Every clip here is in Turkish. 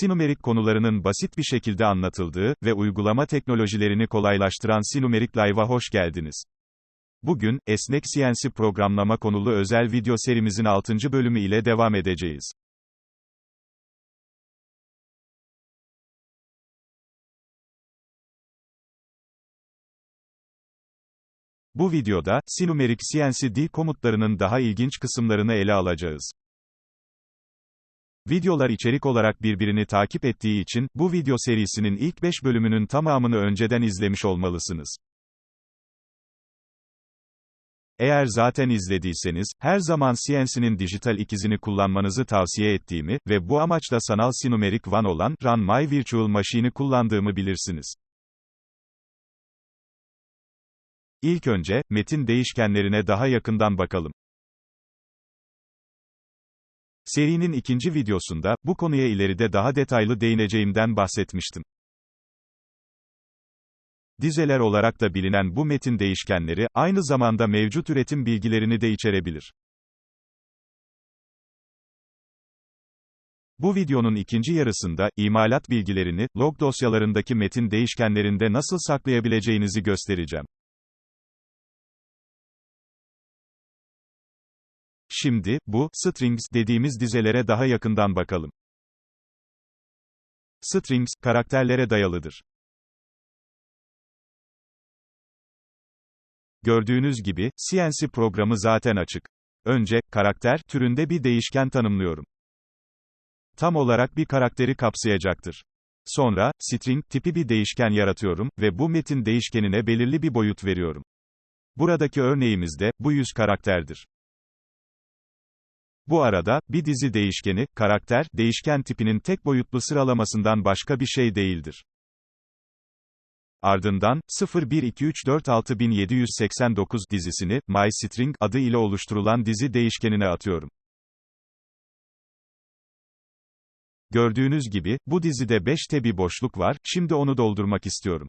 Sinumerik konularının basit bir şekilde anlatıldığı ve uygulama teknolojilerini kolaylaştıran Sinumerik Live'a hoş geldiniz. Bugün, esnek CNC programlama konulu özel video serimizin 6. bölümü ile devam edeceğiz. Bu videoda, Sinumerik CNC dil komutlarının daha ilginç kısımlarını ele alacağız. Videolar içerik olarak birbirini takip ettiği için, bu video serisinin ilk 5 bölümünün tamamını önceden izlemiş olmalısınız. Eğer zaten izlediyseniz, her zaman CNC'nin dijital ikizini kullanmanızı tavsiye ettiğimi ve bu amaçla sanal sinumerik van olan Run My Virtual Machine'i kullandığımı bilirsiniz. İlk önce, metin değişkenlerine daha yakından bakalım. Serinin ikinci videosunda, bu konuya ileride daha detaylı değineceğimden bahsetmiştim. Dizeler olarak da bilinen bu metin değişkenleri, aynı zamanda mevcut üretim bilgilerini de içerebilir. Bu videonun ikinci yarısında, imalat bilgilerini, log dosyalarındaki metin değişkenlerinde nasıl saklayabileceğinizi göstereceğim. Şimdi, bu, strings dediğimiz dizelere daha yakından bakalım. Strings, karakterlere dayalıdır. Gördüğünüz gibi, CNC programı zaten açık. Önce, karakter, türünde bir değişken tanımlıyorum. Tam olarak bir karakteri kapsayacaktır. Sonra, string, tipi bir değişken yaratıyorum ve bu metin değişkenine belirli bir boyut veriyorum. Buradaki örneğimizde, bu yüz karakterdir. Bu arada, bir dizi değişkeni, karakter, değişken tipinin tek boyutlu sıralamasından başka bir şey değildir. Ardından, 012346789 dizisini, MyString adı ile oluşturulan dizi değişkenine atıyorum. Gördüğünüz gibi, bu dizide 5'te bir boşluk var, şimdi onu doldurmak istiyorum.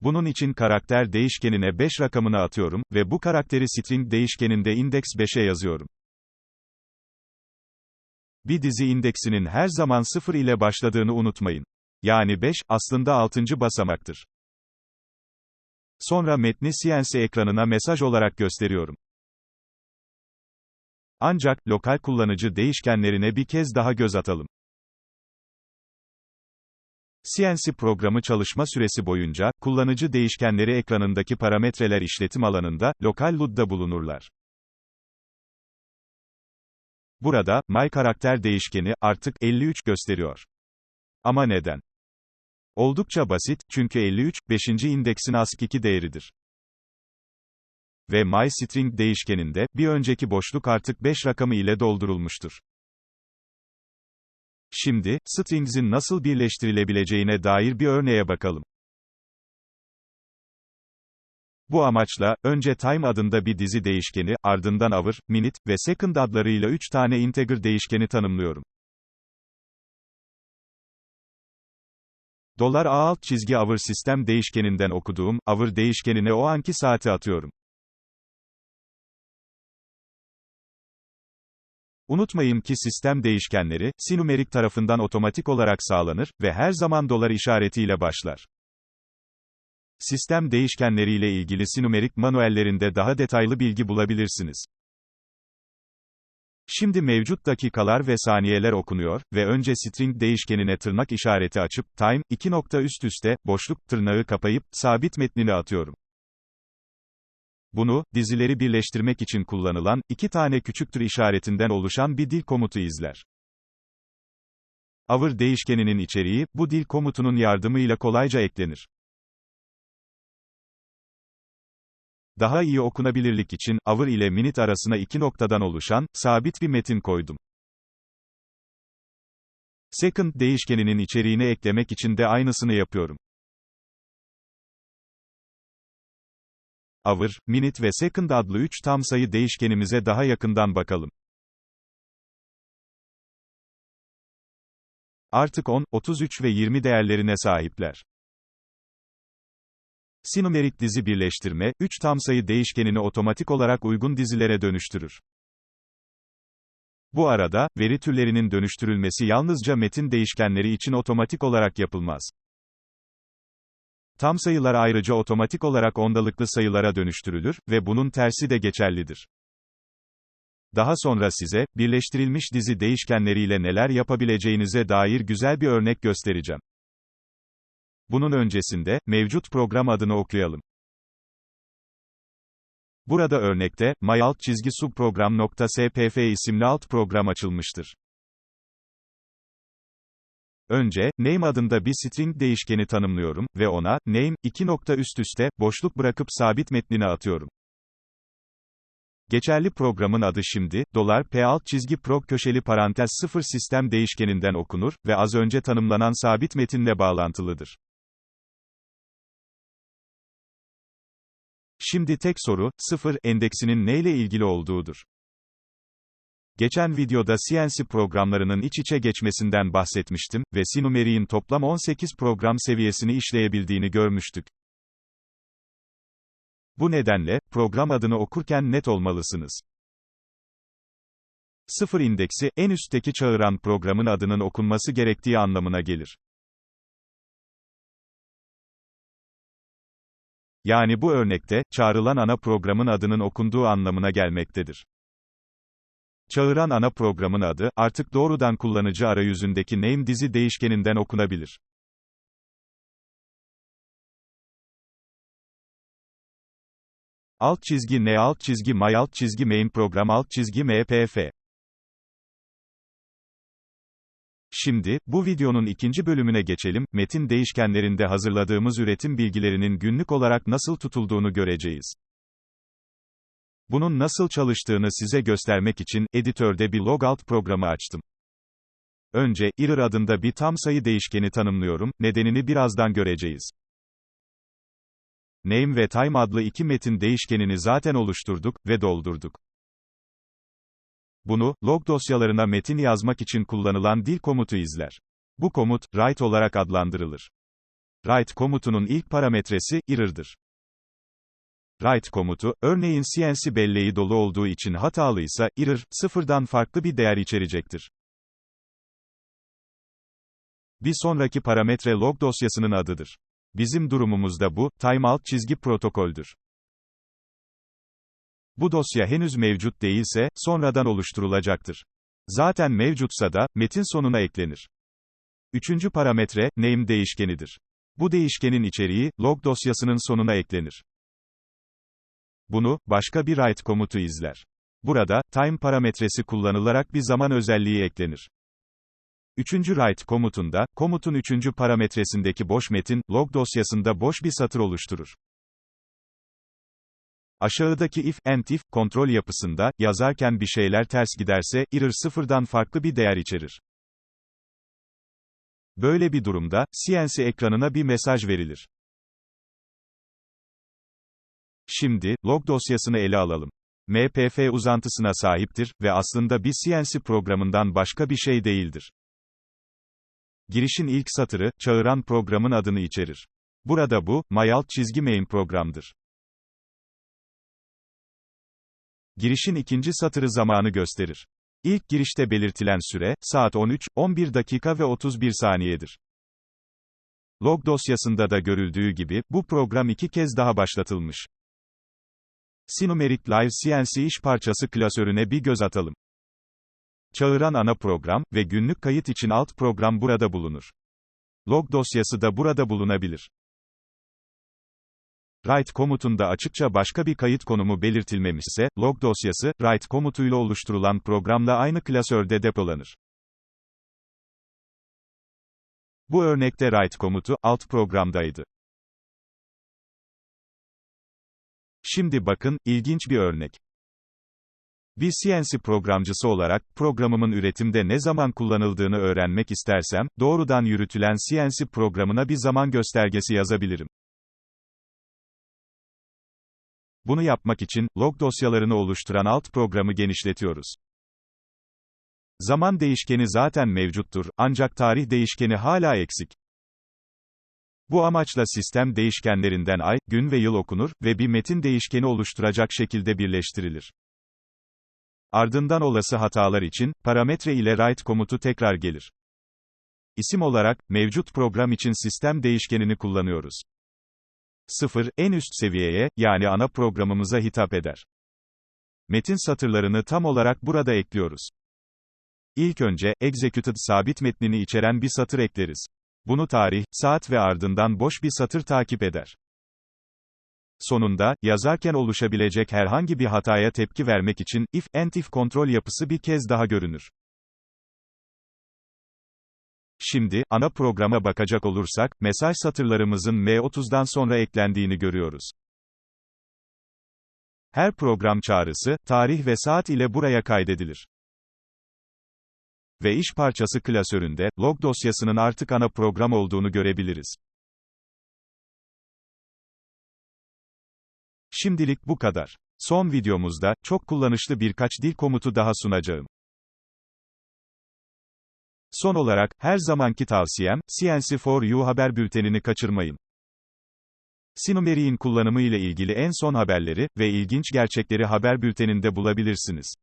Bunun için karakter değişkenine 5 rakamını atıyorum ve bu karakteri string değişkeninde indeks 5'e yazıyorum. Bir dizi indeksinin her zaman 0 ile başladığını unutmayın. Yani 5, aslında 6. basamaktır. Sonra metni CNC ekranına mesaj olarak gösteriyorum. Ancak, lokal kullanıcı değişkenlerine bir kez daha göz atalım. CNC programı çalışma süresi boyunca, kullanıcı değişkenleri ekranındaki parametreler işletim alanında, lokal LUD'da bulunurlar. Burada, my karakter değişkeni, artık 53 gösteriyor. Ama neden? Oldukça basit, çünkü 53, 5. indeksin ASCII değeridir. Ve myString değişkeninde, bir önceki boşluk artık 5 rakamı ile doldurulmuştur. Şimdi, strings'in nasıl birleştirilebileceğine dair bir örneğe bakalım. Bu amaçla, önce time adında bir dizi değişkeni, ardından hour, minute ve second adlarıyla 3 tane integer değişkeni tanımlıyorum. Dolar $a alt çizgi hour sistem değişkeninden okuduğum, hour değişkenine o anki saati atıyorum. Unutmayın ki sistem değişkenleri, sinumerik tarafından otomatik olarak sağlanır ve her zaman dolar işaretiyle başlar. Sistem değişkenleriyle ilgili sinumerik manuellerinde daha detaylı bilgi bulabilirsiniz. Şimdi mevcut dakikalar ve saniyeler okunuyor ve önce string değişkenine tırnak işareti açıp, time, iki nokta üst üste, boşluk, tırnağı kapayıp, sabit metnini atıyorum. Bunu, dizileri birleştirmek için kullanılan, iki tane küçüktür işaretinden oluşan bir dil komutu izler. Hour değişkeninin içeriği, bu dil komutunun yardımıyla kolayca eklenir. Daha iyi okunabilirlik için, hour ile minute arasına iki noktadan oluşan, sabit bir metin koydum. Second değişkeninin içeriğini eklemek için de aynısını yapıyorum. Hour, minute ve second adlı 3 tam sayı değişkenimize daha yakından bakalım. Artık 10, 33 ve 20 değerlerine sahipler. Sinumerik dizi birleştirme, 3 tam sayı değişkenini otomatik olarak uygun dizilere dönüştürür. Bu arada, veri türlerinin dönüştürülmesi yalnızca metin değişkenleri için otomatik olarak yapılmaz. Tam sayılar ayrıca otomatik olarak ondalıklı sayılara dönüştürülür ve bunun tersi de geçerlidir. Daha sonra size, birleştirilmiş dizi değişkenleriyle neler yapabileceğinize dair güzel bir örnek göstereceğim. Bunun öncesinde, mevcut program adını okuyalım. Burada örnekte, my alt çizgi subprogram.spf isimli alt program açılmıştır. Önce, name adında bir string değişkeni tanımlıyorum ve ona, name, iki nokta üst üste, boşluk bırakıp sabit metnini atıyorum. Geçerli programın adı şimdi, dolar $p alt çizgi prog köşeli parantez 0 sistem değişkeninden okunur ve az önce tanımlanan sabit metinle bağlantılıdır. Şimdi tek soru, 0 endeksinin neyle ilgili olduğudur. Geçen videoda CNC programlarının iç içe geçmesinden bahsetmiştim ve Sinumeri'in toplam 18 program seviyesini işleyebildiğini görmüştük. Bu nedenle, program adını okurken net olmalısınız. Sıfır indeksi, en üstteki çağıran programın adının okunması gerektiği anlamına gelir. Yani bu örnekte, çağrılan ana programın adının okunduğu anlamına gelmektedir. Çağıran ana programın adı, artık doğrudan kullanıcı arayüzündeki name dizi değişkeninden okunabilir. Alt çizgi n alt çizgi my alt çizgi main program alt çizgi mpf. Şimdi, bu videonun ikinci bölümüne geçelim, metin değişkenlerinde hazırladığımız üretim bilgilerinin günlük olarak nasıl tutulduğunu göreceğiz. Bunun nasıl çalıştığını size göstermek için, editörde bir logout programı açtım. Önce, error adında bir tam sayı değişkeni tanımlıyorum, nedenini birazdan göreceğiz. Name ve time adlı iki metin değişkenini zaten oluşturduk ve doldurduk. Bunu, log dosyalarına metin yazmak için kullanılan dil komutu izler. Bu komut, write olarak adlandırılır. Write komutunun ilk parametresi, error'dır. Write komutu, örneğin CNC belleği dolu olduğu için hatalıysa, error, sıfırdan farklı bir değer içerecektir. Bir sonraki parametre log dosyasının adıdır. Bizim durumumuzda bu, timeout çizgi protokoldür. Bu dosya henüz mevcut değilse, sonradan oluşturulacaktır. Zaten mevcutsa da, metin sonuna eklenir. Üçüncü parametre, name değişkenidir. Bu değişkenin içeriği, log dosyasının sonuna eklenir. Bunu, başka bir write komutu izler. Burada, time parametresi kullanılarak bir zaman özelliği eklenir. Üçüncü write komutunda, komutun üçüncü parametresindeki boş metin, log dosyasında boş bir satır oluşturur. Aşağıdaki if, and if, kontrol yapısında, yazarken bir şeyler ters giderse, error sıfırdan farklı bir değer içerir. Böyle bir durumda, CNC ekranına bir mesaj verilir. Şimdi, log dosyasını ele alalım. MPF uzantısına sahiptir ve aslında bir CNC programından başka bir şey değildir. Girişin ilk satırı, çağıran programın adını içerir. Burada bu, my alt çizgi main programdır. Girişin ikinci satırı zamanı gösterir. İlk girişte belirtilen süre, saat 13, 11 dakika ve 31 saniyedir. Log dosyasında da görüldüğü gibi, bu program iki kez daha başlatılmış. Sinumeric Live CNC iş parçası klasörüne bir göz atalım. Çağıran ana program ve günlük kayıt için alt program burada bulunur. Log dosyası da burada bulunabilir. Write komutunda açıkça başka bir kayıt konumu belirtilmemişse, log dosyası, write komutuyla oluşturulan programla aynı klasörde depolanır. Bu örnekte write komutu, alt programdaydı. Şimdi bakın, ilginç bir örnek. Bir CNC programcısı olarak, programımın üretimde ne zaman kullanıldığını öğrenmek istersem, doğrudan yürütülen CNC programına bir zaman göstergesi yazabilirim. Bunu yapmak için, log dosyalarını oluşturan alt programı genişletiyoruz. Zaman değişkeni zaten mevcuttur, ancak tarih değişkeni hala eksik. Bu amaçla sistem değişkenlerinden ay, gün ve yıl okunur ve bir metin değişkeni oluşturacak şekilde birleştirilir. Ardından olası hatalar için, parametre ile write komutu tekrar gelir. İsim olarak, mevcut program için sistem değişkenini kullanıyoruz. 0, en üst seviyeye, yani ana programımıza hitap eder. Metin satırlarını tam olarak burada ekliyoruz. İlk önce, executed sabit metnini içeren bir satır ekleriz. Bunu tarih, saat ve ardından boş bir satır takip eder. Sonunda, yazarken oluşabilecek herhangi bir hataya tepki vermek için, if, and if kontrol yapısı bir kez daha görünür. Şimdi, ana programa bakacak olursak, mesaj satırlarımızın M30'dan sonra eklendiğini görüyoruz. Her program çağrısı, tarih ve saat ile buraya kaydedilir. Ve iş parçası klasöründe, log dosyasının artık ana program olduğunu görebiliriz. Şimdilik bu kadar. Son videomuzda, çok kullanışlı birkaç dil komutu daha sunacağım. Son olarak, her zamanki tavsiyem, CNC4U haber bültenini kaçırmayın. Sinumerik'in kullanımı ile ilgili en son haberleri ve ilginç gerçekleri haber bülteninde bulabilirsiniz.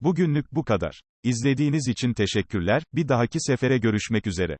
Bugünlük bu kadar. İzlediğiniz için teşekkürler, bir dahaki sefere görüşmek üzere.